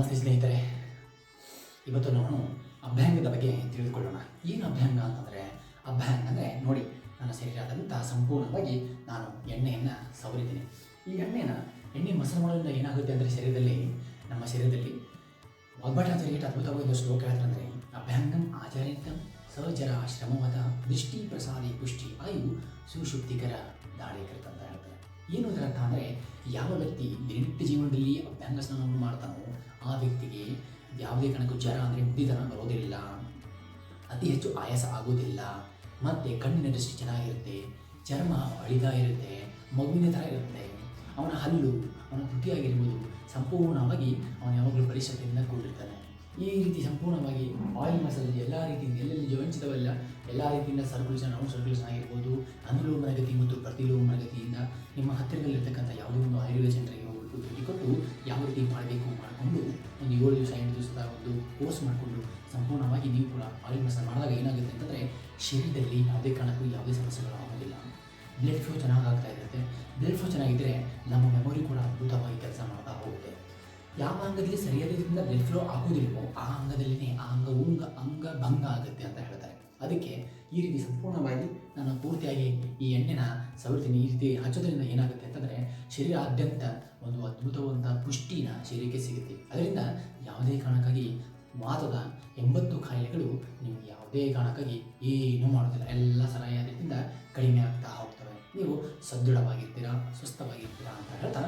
ನಮಸ್ತೆ ಸ್ನೇಹಿತರೆ ಇವತ್ತು ನಾವು ಅಭ್ಯಂಗದ ಬಗ್ಗೆ ತಿಳಿದುಕೊಳ್ಳೋಣ. ಏನು ಅಭ್ಯಂಗ ಅಂತಂದರೆ, ಅಭ್ಯಂಗ ಅಂದರೆ ನೋಡಿ, ನನ್ನ ಶರೀರದಂಥ ಸಂಪೂರ್ಣವಾಗಿ ನಾನು ಎಣ್ಣೆಯನ್ನು ಸವರಿದ್ದೀನಿ. ಈ ಎಣ್ಣೆನ ಎಣ್ಣೆ ಮೊಸರು ಮಾಡೋದ್ರಿಂದ ಏನಾಗುತ್ತೆ ಅಂದರೆ ಶರೀರದಲ್ಲಿ, ನಮ್ಮ ಶರೀರದಲ್ಲಿ ವಾಗ್ಭಟಾಚಾರ್ಯ ಅದ್ಭುತವಾಗಿ ಒಂದು ಶ್ಲೋಕ ಹೇಳ್ತಾರೆ ಅಭ್ಯಂಗಂ ಆಚಾರ್ಯಂತ ಸಹಜರ ಶ್ರಮವಾದ ದೃಷ್ಟಿ ಪ್ರಸಾದಿ ಪುಷ್ಟಿ ಆಯು ಸುಶುದ್ಧಿಕರ ದಾಳಿಕೃತ ಅಂತ ಹೇಳ್ತಾರೆ. ಏನು ಅಂತ ಅಂದರೆ ಯಾವ ವ್ಯಕ್ತಿ ದಿನನಿತ್ಯ ಜೀವನದಲ್ಲಿ ಅಭ್ಯಂಗ ಸ್ನಾನವನ್ನು ಮಾಡ್ತಾನೋ ಆ ವ್ಯಕ್ತಿಗೆ ಯಾವುದೇ ಕಾರಣಕ್ಕೂ ಜ್ವರ ಅಂದರೆ ಮುದ್ದಿತನ ಬರೋದಿಲ್ಲ. ಅತಿ ಹೆಚ್ಚು ಆಯಾಸ ಆಗೋದಿಲ್ಲ. ಮತ್ತು ಕಣ್ಣಿನ ದೃಷ್ಟಿ ಚೆನ್ನಾಗಿರುತ್ತೆ, ಚರ್ಮ ಅಳಿದ ಇರುತ್ತೆ ಮಗುವಿನ ಥರ ಇರುತ್ತೆ. ಅವನ ಹಲ್ಲು, ಅವನ ಬುದ್ಧಿಯಾಗಿರ್ಬೋದು ಸಂಪೂರ್ಣವಾಗಿ ಅವನು ಯಾವಾಗಲೂ ಪರಿಶುದ್ಧದಿಂದ ಕೂಡಿರ್ತಾನೆ. ಈ ರೀತಿ ಸಂಪೂರ್ಣವಾಗಿ ಆಯಿಲ್ ಮಸಾಜ್ ಎಲ್ಲ ರೀತಿಯಿಂದ ಎಲ್ಲೆಲ್ಲಿ ಜಾಯಿಂಟ್ಸ್ ಎಲ್ಲ ರೀತಿಯಿಂದ ಸರ್ಕ್ಯುಲೇಷನ್ ಔಟ್ ಸರ್ಕ್ಯುಲೇಷನ್ ಆಗಿರ್ಬೋದು ಅನುಲೋಮ ಗತಿ ಮತ್ತು ಪ್ರತಿಲೋಮ ಗತಿಯಿಂದ ನಿಮ್ಮ ಹತ್ತಿರದಲ್ಲಿರ್ತಕ್ಕಂಥ ಯಾವುದೋ ಒಂದು ಆಯುರ್ವೇದ ಸೆಂಟರ್ಗೆ ಹೋಗ್ಬಿಟ್ಟು ಕೊಟ್ಟು ಯಾವ ರೀತಿ ಮಾಡಬೇಕು ಮಾಡಿಕೊಂಡು ಒಂದು ಏಳು ದಿವಸ, ಎಂಟು ದಿವಸದ ಒಂದು ಕೋರ್ಸ್ ಮಾಡಿಕೊಂಡು ಸಂಪೂರ್ಣವಾಗಿ ನೀವು ಕೂಡ ಆಯುರ್ವೇದ ಮಾಡಿದಾಗ ಏನಾಗುತ್ತೆ ಅಂತಂದರೆ ಶರೀರದಲ್ಲಿ ಯಾವುದೇ ಕಾರಣಕ್ಕೂ ಯಾವುದೇ ಸಮಸ್ಯೆಗಳು ಆಗೋದಿಲ್ಲ. ಬ್ಲಡ್ ಫ್ಲೋ ಚೆನ್ನಾಗಿ ಆಗ್ತಾ ಇರುತ್ತೆ. ಬ್ಲಡ್ ಫ್ಲೋ ಚೆನ್ನಾಗಿದ್ದರೆ ನಮ್ಮ ಮೆಮೊರಿ ಕೂಡ ಅದ್ಭುತವಾಗಿ ಕೆಲಸ ಮಾಡ್ತಾ ಹೋಗುತ್ತೆ. ಯಾವ ಅಂಗದಲ್ಲಿ ಸರಿಯಾದ ರೀತಿಯಿಂದ ಬ್ಲಡ್ ಫ್ಲೋ ಆಗೋದಿಲ್ವೋ ಆ ಅಂಗದಲ್ಲಿನೇ ಆ ಅಂಗ ಉಂಗ, ಅಂಗ ಭಂಗ ಆಗುತ್ತೆ ಅಂತ ಹೇಳ್ತಾರೆ. ಅದಕ್ಕೆ ಈ ರೀತಿ ಸಂಪೂರ್ಣವಾಗಿ ನಾನು ಪೂರ್ತಿಯಾಗಿ ಈ ಎಣ್ಣೆನ ಸವರ್ತೀನಿ, ಈ ರೀತಿ ಹಚ್ಚೋದ್ರಿಂದ ಏನಾಗುತ್ತೆ ಅಂತಂದರೆ ಶರೀರಾದ್ಯಂತ ಒಂದು ಅದ್ಭುತವಾದಂಥ ಪುಷ್ಟಿನ ಶರೀರಕ್ಕೆ ಸಿಗುತ್ತೆ. ಅದರಿಂದ ಯಾವುದೇ ಕಾರಣಕ್ಕಾಗಿ ವಾತದ ಎಂಬತ್ತು ಕಾಯಿಲೆಗಳು ನಿಮಗೆ ಯಾವುದೇ ಕಾರಣಕ್ಕಾಗಿ ಏನೂ ಮಾಡೋದಿಲ್ಲ ಎಲ್ಲ ಸರಿಯಾದ ರೀತಿಯಿಂದ ಕಡಿಮೆ ಆಗ್ತಾ ಹೋಗ್ತವೆ. ನೀವು ಸದೃಢವಾಗಿರ್ತೀರಾ ಸುಸ್ಥವಾಗಿರ್ತೀರಾ ಅಂತ ಹೇಳ್ತಾ